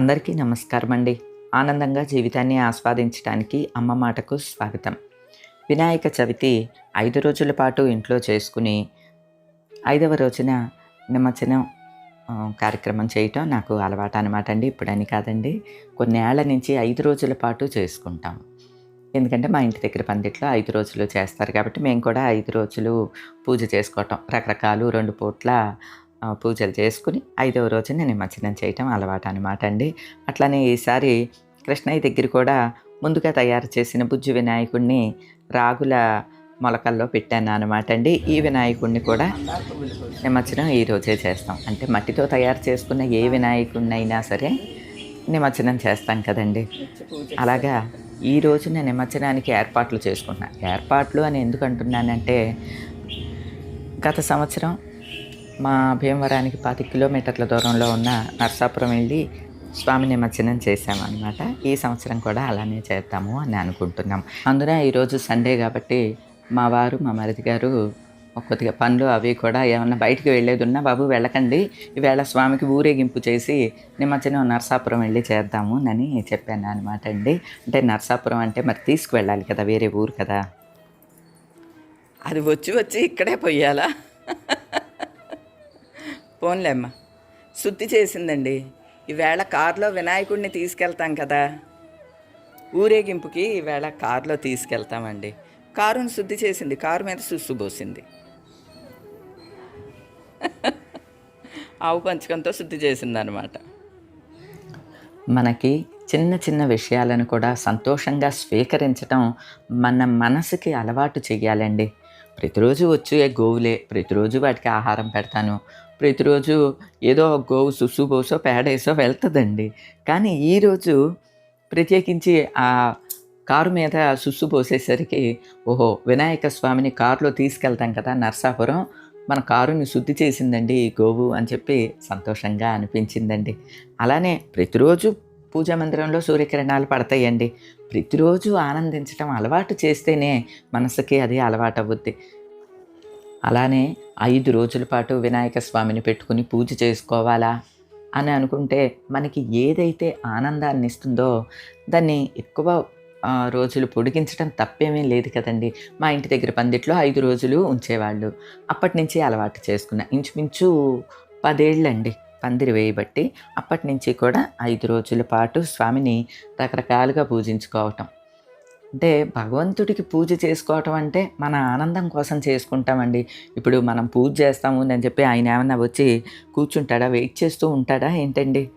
అందరికీ నమస్కారం అండి ఆనందంగా జీవితాన్ని ఆస్వాదించడానికి అమ్మ మాటకు స్వాగతం. వినాయక చవితి ఐదు రోజుల పాటు ఇంట్లో చేసుకుని ఐదవ రోజున నిమజ్జనం కార్యక్రమం చేయటం నాకు అలవాటు అనమాట అండి ఇప్పుడని కాదండి. కొన్నేళ్ళ నుంచి ఐదు రోజుల పాటు చేసుకుంటాం. ఎందుకంటే మా ఇంటి దగ్గర పందిట్లో ఐదు రోజులు చేస్తారు కాబట్టి మేము కూడా ఐదు రోజులు పూజ చేసుకోవటం. రకరకాలు రెండు పూట్ల పూజలు చేసుకుని ఐదవ రోజున నిమజ్జనం చేయటం అలవాటు అనమాట అండి. అట్లనే ఈసారి కృష్ణయ్య దగ్గర కూడా ముందుగా తయారు చేసిన బుజ్జి వినాయకుడిని రాగుల మొలకల్లో పెట్టాను అనమాట అండి. ఈ వినాయకుడిని కూడా నిమజ్జనం ఈ రోజే చేస్తాం. అంటే మట్టితో తయారు చేసుకున్న ఏ వినాయకుడిని అయినా సరే నిమజ్జనం చేస్తాం కదండి. అలాగా ఈ రోజున నిమజ్జనానికి ఏర్పాట్లు చేసుకున్నాను ఏర్పాట్లు అని ఎందుకు అంటున్నానంటే గత సంవత్సరం మా భీమవరానికి పాతి కిలోమీటర్ల దూరంలో ఉన్న నర్సాపురం వెళ్ళి స్వామి నిమజ్జనం చేసామన్నమాట ఈ సంవత్సరం కూడా అలానే చేద్దాము అని అనుకుంటున్నాం. అందున ఈరోజు సండే కాబట్టి మా వారు మా మరిది గారు కొద్దిగా పనులు అవి కూడా ఏమన్నా బయటికి వెళ్ళేది ఉన్నా బాబు వెళ్ళకండి. ఈవేళ స్వామికి ఊరేగింపు చేసి నిమజ్జనం నర్సాపురం వెళ్ళి చేద్దాము అని చెప్పాను అనమాట అండి. అంటే నర్సాపురం అంటే మరి తీసుకువెళ్ళాలి కదా వేరే ఊరు కదా. అది వచ్చి వచ్చి ఇక్కడే పోయాలా? పోన్లేమ్మా. శుద్ధి చేసిందండి. ఈవేళ కారులో వినాయకుడిని తీసుకెళ్తాం కదా. ఊరేగింపుకి ఈవేళ కారులో తీసుకెళ్తామండి. కారుని శుద్ధి చేసింది. కారు మీద సుస్సు పోసింది. ఆవు పంచకంతో శుద్ధి చేసిందనమాట మనకి చిన్న చిన్న విషయాలను కూడా సంతోషంగా స్వీకరించటం మన మనసుకి అలవాటు చెయ్యాలండి. ప్రతిరోజు వచ్చే గోవులే ప్రతిరోజు వాటికి ఆహారం పెడతాను ప్రతిరోజు ఏదో గోవు సుసు పోసో పేడేసో వెళ్తుందండి. కానీ ఈరోజు ప్రత్యేకించి ఆ కారు మీద సుస్సు పోసేసరికి ఓహో వినాయక స్వామిని కారులో తీసుకెళ్తాం కదా నర్సాపురం మన కారుని శుద్ధి చేసిందండి ఈ గోవు అని చెప్పి సంతోషంగా అనిపించిందండి. అలానే ప్రతిరోజు పూజా మందిరంలో సూర్యకిరణాలు పడతాయండి. ప్రతిరోజు ఆనందించడం అలవాటు చేస్తేనే మనసుకి అది అలవాటు అవుద్ది అలానే ఐదు రోజుల పాటు వినాయక స్వామిని పెట్టుకుని పూజ చేసుకోవాలా అని అనుకుంటే మనకి ఏదైతే ఆనందాన్ని ఇస్తుందో దాన్ని ఎక్కువ రోజులు పొడిగించడం తప్పేమీ లేదు కదండి. మా ఇంటి దగ్గర పందిట్లో ఐదు రోజులు ఉంచేవాళ్ళు. అప్పటి నుంచి అలవాటు చేసుకున్నా. ఇంచుమించు పదేళ్ళండి పందిరి వేయబట్టి అప్పటి నుంచి కూడా ఐదు రోజుల పాటు స్వామిని రకరకాలుగా పూజించుకోవటం. అంటే భగవంతుడికి పూజ చేసుకోవటం అంటే మన ఆనందం కోసం చేసుకుంటామండి. ఇప్పుడు మనం పూజ చేస్తాము అని చెప్పి ఆయన ఏమన్నా వచ్చి కూర్చుంటాడా వెయిట్ చేస్తూ ఉంటాడా ఏంటండి?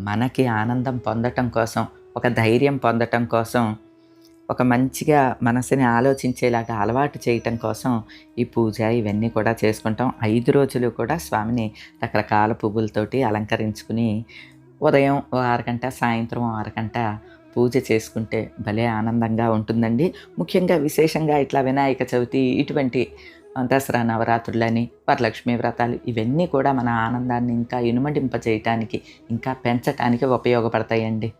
మనకి ఆనందం పొందటం కోసం ఒక ధైర్యం పొందటం కోసం ఒక మంచిగా మనసుని ఆలోచించేలాగా అలవాటు చేయటం కోసం ఈ పూజ ఇవన్నీ కూడా చేసుకుంటాం. ఐదు రోజులు కూడా స్వామిని రకరకాల పువ్వులతోటి అలంకరించుకుని ఉదయం ఆరగంట సాయంత్రం ఆరగంట పూజ చేసుకుంటే భలే ఆనందంగా ఉంటుందండి. ముఖ్యంగా విశేషంగా ఇట్లా వినాయక చవితి ఇటువంటి దసరా నవరాత్రులని వరలక్ష్మి వ్రతాలు ఇవన్నీ కూడా మన ఆనందాన్ని ఇంకా ఇనుమడింప చేయటానికి ఇంకా పెంచటానికి ఉపయోగపడతాయండి.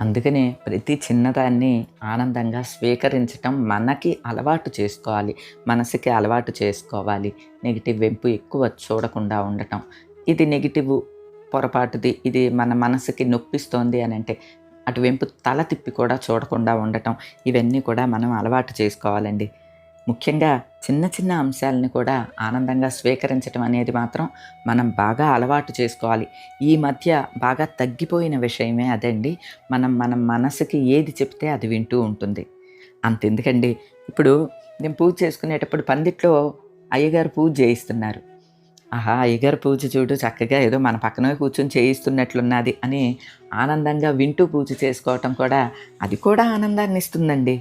అందుకనే ప్రతి చిన్నదాన్ని ఆనందంగా స్వీకరించటం మనకి అలవాటు చేసుకోవాలి. మనసుకి అలవాటు చేసుకోవాలి. నెగిటివ్ వెంపు ఎక్కువ చూడకుండా ఉండటం. ఇది నెగిటివ్ పొరపాటుది ఇది మన మనసుకి నొప్పిస్తోంది అని అంటే అటు వెంపు తల తిప్పి కూడా చూడకుండా ఉండటం ఇవన్నీ కూడా మనం అలవాటు చేసుకోవాలండి. ముఖ్యంగా చిన్న చిన్న అంశాలని కూడా ఆనందంగా స్వీకరించడం అనేది మాత్రం మనం బాగా అలవాటు చేసుకోవాలి. ఈ మధ్య బాగా తగ్గిపోయిన విషయమే అదండి. మనం మన మనసుకి ఏది చెప్తే అది వింటూ ఉంటుంది. అంతెందుకండి? ఇప్పుడు నేను పూజ చేసుకునేటప్పుడు పందిట్లో అయ్యగారు పూజ చేయిస్తున్నారు. ఆహా అయ్యగారు పూజ చూడు చక్కగా ఏదో మన పక్కనే కూర్చొని చేయిస్తున్నట్లున్నది అని ఆనందంగా వింటూ పూజ చేసుకోవటం కూడా అది కూడా ఆనందాన్ని ఇస్తుందండి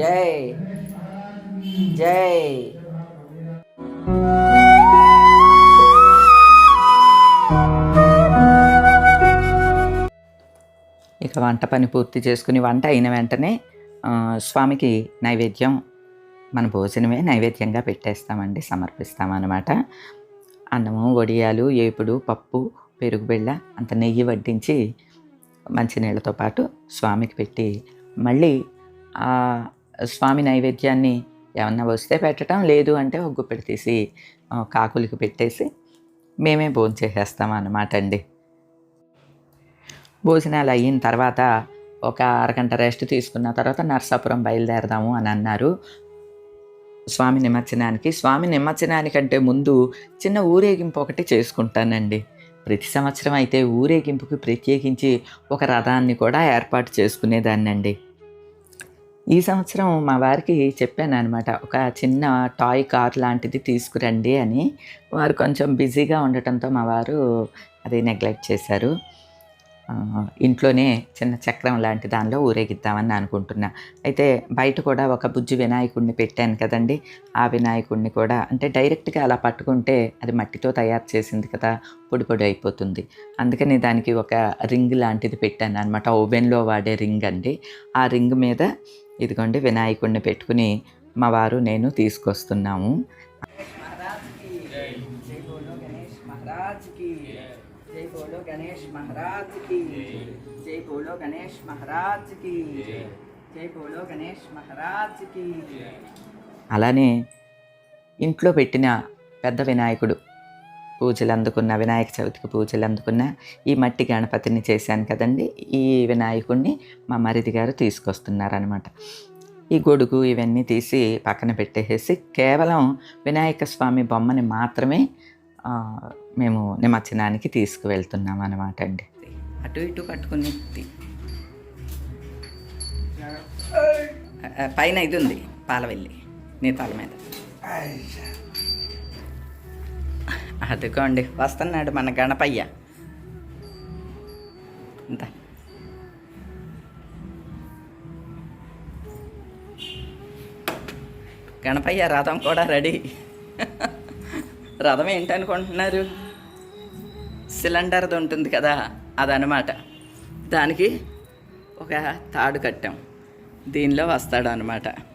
జై. జై. ఇక వంట పని పూర్తి చేసుకుని వంట అయిన వెంటనే స్వామికి నైవేద్యం మన భోజనమే నైవేద్యంగా పెట్టేస్తామండి సమర్పిస్తామన్నమాట. అన్నము వడియాలు ఏపుడు పప్పు పెరుగు బిళ్ళ అంత నెయ్యి వడ్డించి మంచినీళ్ళతో పాటు స్వామికి పెట్టి మళ్ళీ స్వామి నైవేద్యాన్ని ఏమన్నా వస్తే పెట్టడం లేదు అంటే ఒక గుప్పెడు తీసి కాకులకి పెట్టేసి మేమే భోజనం చేసేస్తాం అన్నమాట అండి. భోజనాలు అయిన తర్వాత ఒక అరగంట రెస్ట్ తీసుకున్న తర్వాత నర్సాపురం బయలుదేరదాము అని అన్నారు. స్వామి నిమజ్జనానికి స్వామి నిమజ్జనానికంటే ముందు చిన్న ఊరేగింపు ఒకటి చేసుకుంటానండి. ప్రతి సంవత్సరం అయితే ఊరేగింపుకి ప్రత్యేకించి ఒక రథాన్ని కూడా ఏర్పాటు చేసుకునేదాన్నండి. ఈ సంవత్సరం మా వారికి చెప్పాను అనమాట ఒక చిన్న టాయ్ కార్ లాంటిది తీసుకురండి అని. వారు కొంచెం బిజీగా ఉండటంతో మా వారు అది నెగ్లెక్ట్ చేశారు. ఇంట్లోనే చిన్న చక్రం లాంటి దానిలో ఊరేగిద్దామని అనుకుంటున్నా. అయితే బయట కూడా ఒక బుజ్జి వినాయకుడిని పెట్టాను కదండి. ఆ వినాయకుడిని కూడా అంటే డైరెక్ట్గా అలా పట్టుకుంటే అది మట్టితో తయారు చేసింది కదా పొడి పొడి అయిపోతుంది. అందుకని దానికి ఒక రింగ్ లాంటిది పెట్టాను అనమాట ఓవెన్లో వాడే రింగ్ అండి. ఆ రింగ్ మీద ఇదిగోండి వినాయకుడిని పెట్టుకుని మా వారు నేను తీసుకొస్తున్నాము. జై బోలో గణేష్ మహారాజ్కి జై బోలో గణేష్ మహారాజ్కి జై బోలో గణేష్ మహారాజ్కి అలానే ఇంట్లో పెట్టిన పెద్ద వినాయకుడు పూజలు అందుకున్న వినాయక చవితికి పూజలు అందుకున్న ఈ మట్టి గణపతిని చేశాను కదండి. ఈ వినాయకుడిని మా మరిది గారు తీసుకొస్తున్నారనమాట ఈ గొడుగు ఇవన్నీ తీసి పక్కన పెట్టేసి కేవలం వినాయక స్వామి బొమ్మని మాత్రమే ఆ, మేము నిమజ్జనానికి తీసుకువెళ్తున్నాం అనమాట అండి. అటు ఇటు పట్టుకుని పైన ఇది ఉంది పాలవెల్లి నీ తల మీద అదుకోండి వస్తున్నాడు మన గణపయ్య. ఇంత. గణపయ్య రథం కూడా రెడీ. రథం ఏంటనుకుంటున్నారు సిలిండర్ది ఉంటుంది కదా అదనమాట. దానికి ఒక తాడు కట్టాం. దీనిలో వస్తాడు అనమాట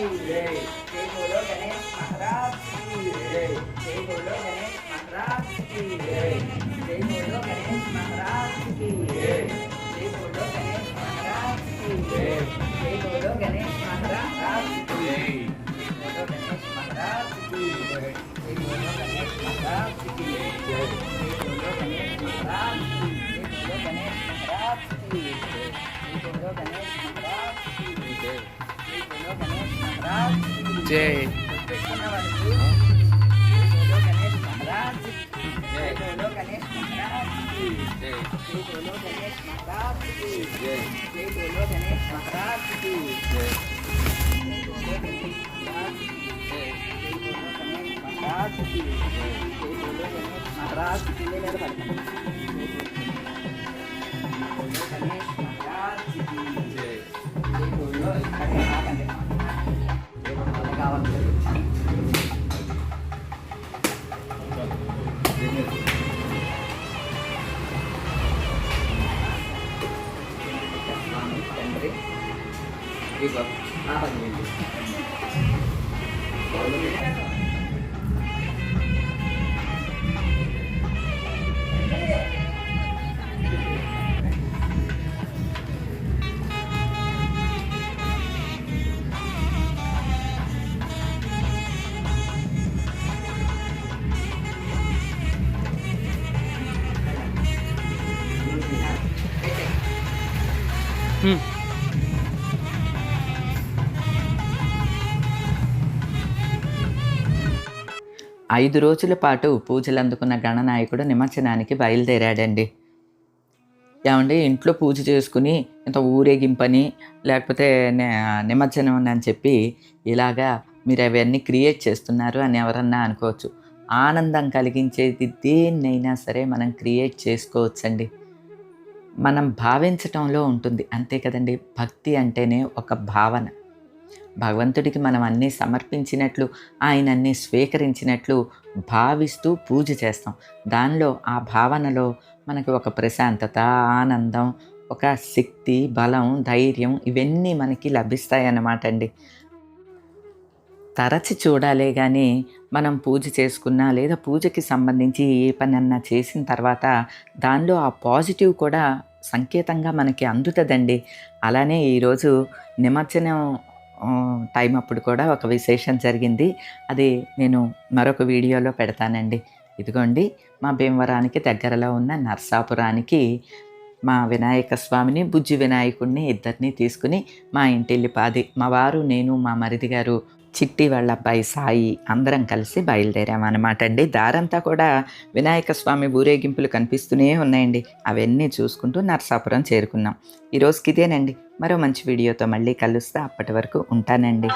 জয় জয় বলো গণেশ মহারাজ কি জয় জয় বলো গণেশ মহারাজ কি জয় জয় বলো গণেশ মহারাজ কি জয় জয় বলো গণেশ মহারাজ কি জয় জয় বলো গণেশ মহারাজ কি জয় বলো গণেশ মহারাজ কি জয় জয় বলো গণেশ মহারাজ কি জয় জয় বলো গণেশ মহারাজ কি জয় বলো গণেশ মহারাজ কি জয় জয় বলো গণেশ মহারাজ কি জয় జై 嗯。ఐదు రోజుల పాటు పూజలు అందుకున్న గణనాయకుడు నిమజ్జనానికి బయలుదేరాడండి. ఏమండి ఇంట్లో పూజ చేసుకుని ఇంత ఊరేగింపని లేకపోతే నిమజ్జనం అని చెప్పి ఇలాగా మీరు అవన్నీ క్రియేట్ చేస్తున్నారు అని ఎవరన్నా అనుకోవచ్చు. ఆనందం కలిగించేది దేన్నైనా సరే మనం క్రియేట్ చేసుకోవచ్చండి. మనం భావించటంలో ఉంటుంది. అంతే కదండి భక్తి అంటేనే ఒక భావన. భగవంతుడికి మనం అన్నీ సమర్పించినట్లు ఆయన అన్నీ స్వీకరించినట్లు భావిస్తూ పూజ చేస్తాం. దానిలో ఆ భావనలో మనకి ఒక ప్రశాంతత ఆనందం ఒక శక్తి బలం ధైర్యం ఇవన్నీ మనకి లభిస్తాయి అన్నమాట అండి. తరచి చూడాలే కానీ మనం పూజ చేసుకున్నా లేదా పూజకి సంబంధించి ఏ పనన్నా చేసిన తర్వాత దానిలో ఆ పాజిటివ్ కూడా సంకేతంగా మనకి అందుతుందండి. అలానే ఈరోజు నిమజ్జనం టైం అప్పుడు కూడా ఒక విశేషం జరిగింది. అది నేను మరొక వీడియోలో పెడతానండి. ఇదిగోండి మా భీమవరానికి దగ్గరలో ఉన్న నర్సాపురానికి మా వినాయక స్వామిని బుజ్జి వినాయకుడిని ఇద్దరిని తీసుకుని మా ఇంటిల్లి పాది మా వారు నేను మా మరిది గారు చిట్టి వాళ్ళ అబ్బాయి సాయి అందరం కలిసి బయలుదేరామన్నమాట అండి. దారంతా కూడా వినాయక స్వామి ఊరేగింపులు కనిపిస్తూనే ఉన్నాయండి. అవన్నీ చూసుకుంటూ నర్సాపురం చేరుకున్నాం. ఈరోజుకి ఇదేనండి. మరో మంచి వీడియోతో మళ్ళీ కలుస్తా. అప్పటి వరకు ఉంటానండి.